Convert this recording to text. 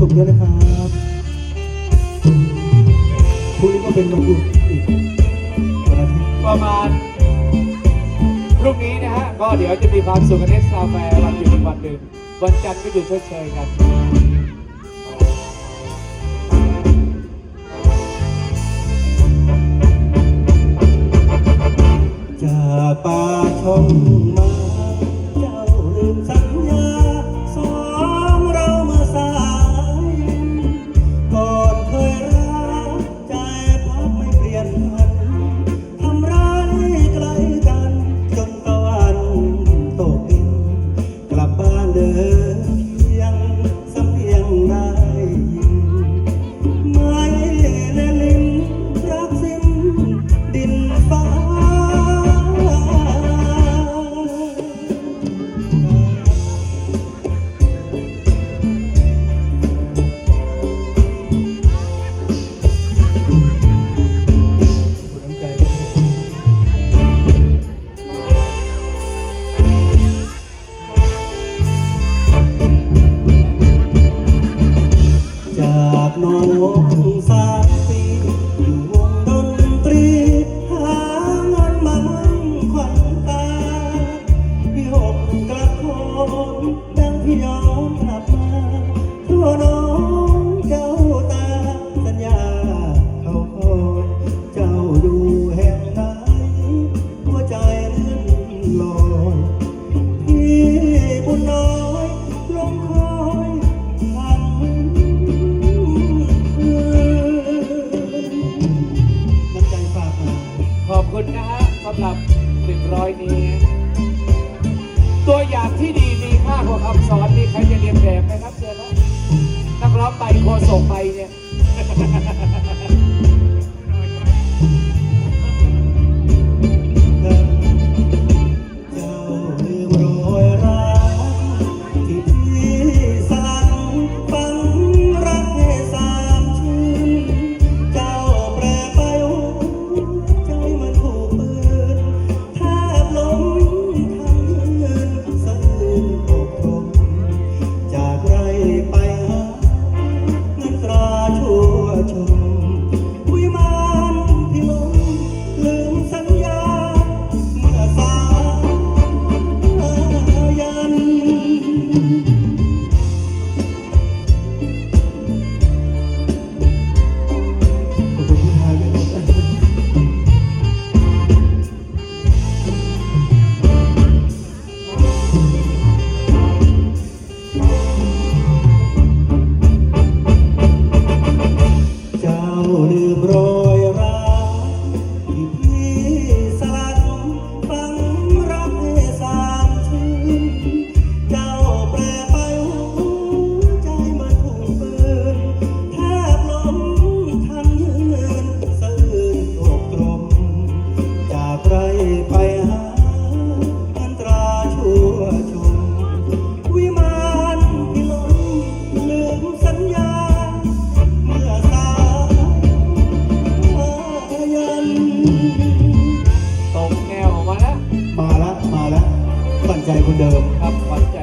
สุขด้วยนะครับพรุ่งนี้ก็เป็นวันหยุดอีกวันอาทิตย์ประมาณพรุ่งนี้นะฮะ ก็เดี๋ยวจะมีความสุขกันเนสกาแฟวันหยุดอีกวันหนึ่งวันจันทร์ก็หยุดเฉยๆกัน จากป่าชมม สำหรับ100นี้ ตัวอย่างที่ดีมีค่ากว่าคำสอนมีใครจะเรียนแบบไหมครับเชิญนะนักร้องไปโคศกไปเนี่ย ใจคนเดิมครับวัญใจ